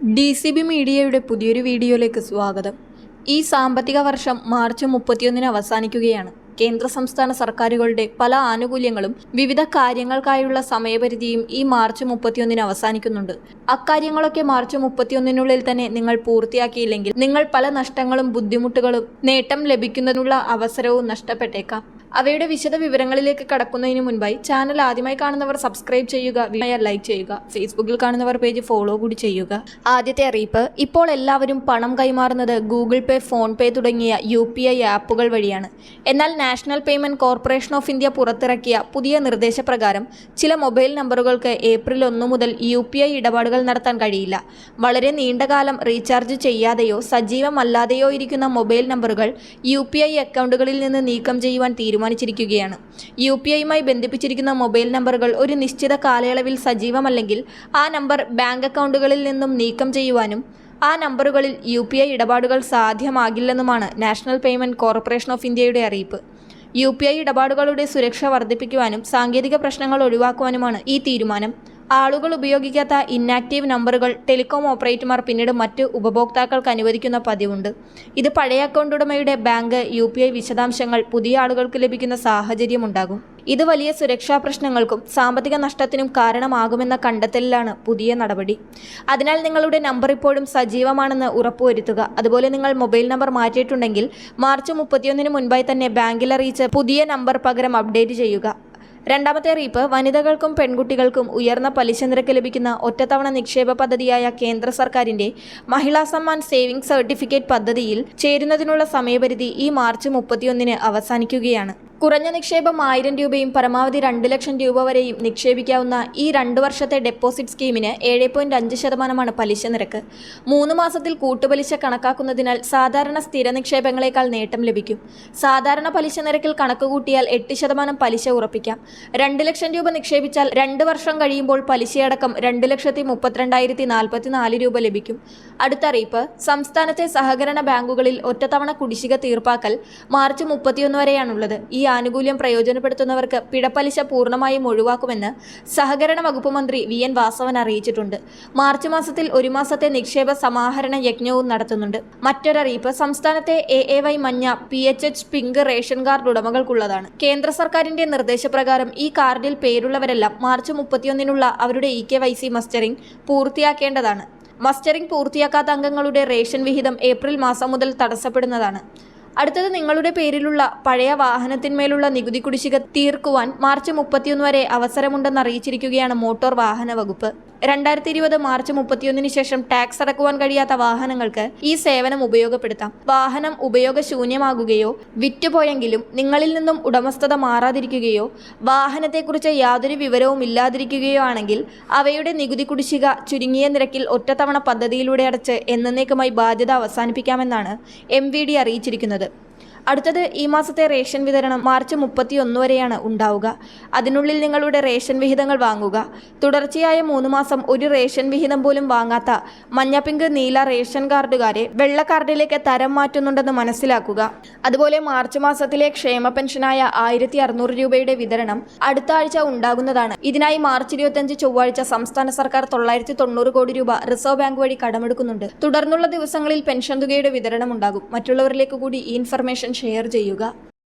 D C B മീഡിയയുടെ പുതിയൊരു വീഡിയോയിലേക്ക് സ്വാഗതം. ഈ സാമ്പത്തിക വർഷം മാർച്ച് മുപ്പത്തിയൊന്നിന് അവസാനിക്കുകയാണ്. കേന്ദ്ര സംസ്ഥാന സർക്കാരുകളുടെ പല ആനുകൂല്യങ്ങളും വിവിധ കാര്യങ്ങൾക്കായുള്ള സമയപരിധിയും ഈ മാർച്ച് മുപ്പത്തിയൊന്നിന് അവസാനിക്കുന്നുണ്ട്. അക്കാര്യങ്ങളൊക്കെ മാർച്ച് മുപ്പത്തിയൊന്നിനുള്ളിൽ തന്നെ നിങ്ങൾ പൂർത്തിയാക്കിയില്ലെങ്കിൽ നിങ്ങൾ പല നഷ്ടങ്ങളും ബുദ്ധിമുട്ടുകളും നേട്ടം ലഭിക്കുന്നതിനുള്ള അവസരവും നഷ്ടപ്പെട്ടേക്കാം. അവയുടെ വിശദ വിവരങ്ങളിലേക്ക് കടക്കുന്നതിന് മുൻപായി ചാനൽ ആദ്യമായി കാണുന്നവർ സബ്സ്ക്രൈബ് ചെയ്യുക ലൈക്ക് ചെയ്യുക ഫേസ്ബുക്കിൽ കാണുന്നവർ പേജ് ഫോളോ കൂടി ചെയ്യുക. ആദ്യത്തെ അറിയിപ്പ് ഇപ്പോൾ എല്ലാവരും പണം കൈമാറുന്നത് ഗൂഗിൾ പേ ഫോൺ പേ തുടങ്ങിയ യു ആപ്പുകൾ വഴിയാണ്. എന്നാൽ national payment corporation of India പുറത്തിറക്കിയ പുതിയ നിർദ്ദേശപ്രകാരം ചില മൊബൈൽ നമ്പറുകൾക്ക് ഏപ്രിൽ ഒന്ന് മുതൽ യു ഇടപാടുകൾ നടത്താൻ കഴിയില്ല. വളരെ നീണ്ടകാലം റീചാർജ് ചെയ്യാതെയോ സജീവമല്ലാതെയോ ഇരിക്കുന്ന മൊബൈൽ നമ്പറുകൾ യു അക്കൗണ്ടുകളിൽ നിന്ന് നീക്കം ചെയ്യുവാൻ തീരുമാനിച്ചിരിക്കുകയാണ്. യു പി ഐയുമായി ബന്ധിപ്പിച്ചിരിക്കുന്ന മൊബൈൽ നമ്പറുകൾ ഒരു നിശ്ചിത കാലയളവിൽ സജീവമല്ലെങ്കിൽ ആ നമ്പർ ബാങ്ക് അക്കൗണ്ടുകളിൽ നിന്നും നീക്കം ചെയ്യുവാനും ആ നമ്പറുകളിൽ യു പി ഐ ഇടപാടുകൾ സാധ്യമാകില്ലെന്നുമാണ് നാഷണൽ പേയ്മെന്റ് കോർപ്പറേഷൻ ഓഫ് ഇന്ത്യയുടെ അറിയിപ്പ്. യു പി ഐ ഇടപാടുകളുടെ സുരക്ഷ വർദ്ധിപ്പിക്കുവാനും സാങ്കേതിക പ്രശ്നങ്ങൾ ഒഴിവാക്കുവാനുമാണ് ഈ തീരുമാനം. ആളുകൾ ഉപയോഗിക്കാത്ത ഇന്നാക്റ്റീവ് നമ്പറുകൾ ടെലികോം ഓപ്പറേറ്റർമാർ പിന്നീട് മറ്റ് ഉപഭോക്താക്കൾക്ക് അനുവദിക്കുന്ന പതിവുണ്ട്. ഇത് പഴയ അക്കൗണ്ട് ഉടമയുടെ ബാങ്ക് യു വിശദാംശങ്ങൾ പുതിയ ആളുകൾക്ക് ലഭിക്കുന്ന സാഹചര്യമുണ്ടാകും. ഇത് വലിയ സുരക്ഷാ പ്രശ്നങ്ങൾക്കും സാമ്പത്തിക നഷ്ടത്തിനും കാരണമാകുമെന്ന കണ്ടെത്തലിലാണ് പുതിയ നടപടി. അതിനാൽ നിങ്ങളുടെ നമ്പർ ഇപ്പോഴും സജീവമാണെന്ന് ഉറപ്പുവരുത്തുക. അതുപോലെ നിങ്ങൾ മൊബൈൽ നമ്പർ മാറ്റിയിട്ടുണ്ടെങ്കിൽ മാർച്ച് മുപ്പത്തിയൊന്നിന് മുൻപായി തന്നെ ബാങ്കിൽ അറിയിച്ച് പുതിയ നമ്പർ പകരം അപ്ഡേറ്റ് ചെയ്യുക. രണ്ടാമത്തെ അറിയിപ്പ് വനിതകൾക്കും പെൺകുട്ടികൾക്കും ഉയർന്ന പലിശ നിരക്ക് ലഭിക്കുന്ന ഒറ്റത്തവണ നിക്ഷേപ പദ്ധതിയായ കേന്ദ്ര സർക്കാരിന്റെ മഹിളാ സമ്മാൻ സേവിംഗ് സർട്ടിഫിക്കറ്റ് പദ്ധതിയിൽ ചേരുന്നതിനുള്ള സമയപരിധി ഈ മാർച്ച് മുപ്പത്തിയൊന്നിന് അവസാനിക്കുകയാണ്. കുറഞ്ഞ നിക്ഷേപം ആയിരം രൂപയും പരമാവധി രണ്ട് ലക്ഷം രൂപ വരെയും നിക്ഷേപിക്കാവുന്ന ഈ രണ്ട് വർഷത്തെ ഡെപ്പോസിറ്റ് സ്കീമിന് ഏഴ് പോയിന്റ് അഞ്ച് ശതമാനമാണ് പലിശ നിരക്ക്. മൂന്ന് മാസത്തിൽ കൂട്ടുപലിശ കണക്കാക്കുന്നതിനാൽ സാധാരണ സ്ഥിര നിക്ഷേപങ്ങളെക്കാൾ നേട്ടം ലഭിക്കും. സാധാരണ പലിശ നിരക്കിൽ കണക്ക് കൂട്ടിയാൽ എട്ട് ശതമാനം പലിശ ഉറപ്പിക്കാം. രണ്ട് ലക്ഷം രൂപ നിക്ഷേപിച്ചാൽ രണ്ട് വർഷം കഴിയുമ്പോൾ പലിശയടക്കം രണ്ട് ലക്ഷത്തി മുപ്പത്തിരണ്ടായിരത്തി നാൽപ്പത്തി നാല് രൂപ ലഭിക്കും. അടുത്ത അറിയിപ്പ് സംസ്ഥാനത്തെ സഹകരണ ബാങ്കുകളിൽ ഒറ്റത്തവണ കുടിശ്ശിക തീർപ്പാക്കൽ മാർച്ച് മുപ്പത്തിയൊന്ന് വരെയാണുള്ളത്. ഈ ആനുകൂല്യം പ്രയോജനപ്പെടുത്തുന്നവർക്ക് പിഴപ്പലിശ പൂർണമായും ഒഴിവാക്കുമെന്ന് സഹകരണ വകുപ്പ് മന്ത്രി വി എൻ വാസവൻ അറിയിച്ചിട്ടുണ്ട്. മാർച്ച് മാസത്തിൽ ഒരു മാസത്തെ നിക്ഷേപ സമാഹരണ യജ്ഞവും നടത്തുന്നുണ്ട്. മറ്റൊരറിയിപ്പ് സംസ്ഥാനത്തെ എ എ വൈ മഞ്ഞ P H H pink ration card ഉടമകൾക്കുള്ളതാണ്. കേന്ദ്ര സർക്കാരിന്റെ നിർദ്ദേശപ്രകാരം ഈ കാർഡിൽ പേരുള്ളവരെല്ലാം മാർച്ച് മുപ്പത്തിയൊന്നിനുള്ള അവരുടെ E K Y C mustering പൂർത്തിയാക്കേണ്ടതാണ്. Mustering പൂർത്തിയാക്കാത്ത അംഗങ്ങളുടെ റേഷൻ വിഹിതം ഏപ്രിൽ മാസം മുതൽ തടസ്സപ്പെടുന്നതാണ് അടുത്തത് നിങ്ങളുടെ പേരിലുള്ള പഴയ വാഹനത്തിന്മേലുള്ള നികുതി കുടിശ്ശിക തീർക്കുവാൻ മാർച്ച് മുപ്പത്തിയൊന്ന് വരെ അവസരമുണ്ടെന്ന് അറിയിച്ചിരിക്കുകയാണ് മോട്ടോർ വാഹന വകുപ്പ്. രണ്ടായിരത്തി ഇരുപത് മാർച്ച് മുപ്പത്തിയൊന്നിന് ശേഷം ടാക്സ് അടക്കുവാൻ കഴിയാത്ത വാഹനങ്ങൾക്ക് ഈ സേവനം ഉപയോഗപ്പെടുത്താം. വാഹനം ഉപയോഗശൂന്യമാകുകയോ വിറ്റുപോയെങ്കിലും നിങ്ങളിൽ നിന്നും ഉടമസ്ഥത മാറാതിരിക്കുകയോ വാഹനത്തെക്കുറിച്ച് യാതൊരു വിവരവും ഇല്ലാതിരിക്കുകയോ ആണെങ്കിൽ അവയുടെ നികുതി കുടിശ്ശിക ചുരുങ്ങിയ നിരക്കിൽ ഒറ്റത്തവണ പദ്ധതിയിലൂടെ അടച്ച് എന്നേക്കുമായി ബാധ്യത അവസാനിപ്പിക്കാമെന്നാണ് എം അറിയിച്ചിരിക്കുന്നത്. അടുത്തത് ഈ മാസത്തെ റേഷൻ വിതരണം മാർച്ച് മുപ്പത്തി ഒന്ന് വരെയാണ് ഉണ്ടാവുക. അതിനുള്ളിൽ നിങ്ങളുടെ റേഷൻ വിഹിതങ്ങൾ വാങ്ങുക. തുടർച്ചയായ മൂന്ന് മാസം ഒരു റേഷൻ വിഹിതം പോലും വാങ്ങാത്ത മഞ്ഞ പിങ്ക് നീല റേഷൻ കാർഡുകാരെ വെള്ള കാർഡിലേക്ക് തരം മാറ്റുന്നുണ്ടെന്ന് മനസ്സിലാക്കുക. അതുപോലെ മാർച്ച് മാസത്തിലെ ക്ഷേമ പെൻഷനായ ആയിരത്തി അറുന്നൂറ് രൂപയുടെ വിതരണം അടുത്ത ആഴ്ച ഉണ്ടാകുന്നതാണ്. ഇതിനായി മാർച്ച് ഇരുപത്തിയഞ്ച് ചൊവ്വാഴ്ച സംസ്ഥാന സർക്കാർ തൊള്ളായിരത്തി തൊണ്ണൂറ് കോടി രൂപ റിസർവ് ബാങ്ക് വഴി കടമെടുക്കുന്നുണ്ട്. തുടർന്നുള്ള ദിവസങ്ങളിൽ പെൻഷൻ തുകയുടെ വിതരണം ഉണ്ടാകും മറ്റുള്ളവരിലേക്ക് കൂടി ഈ ഇൻഫർമേഷൻ ഷെയർ ചെയ്യുക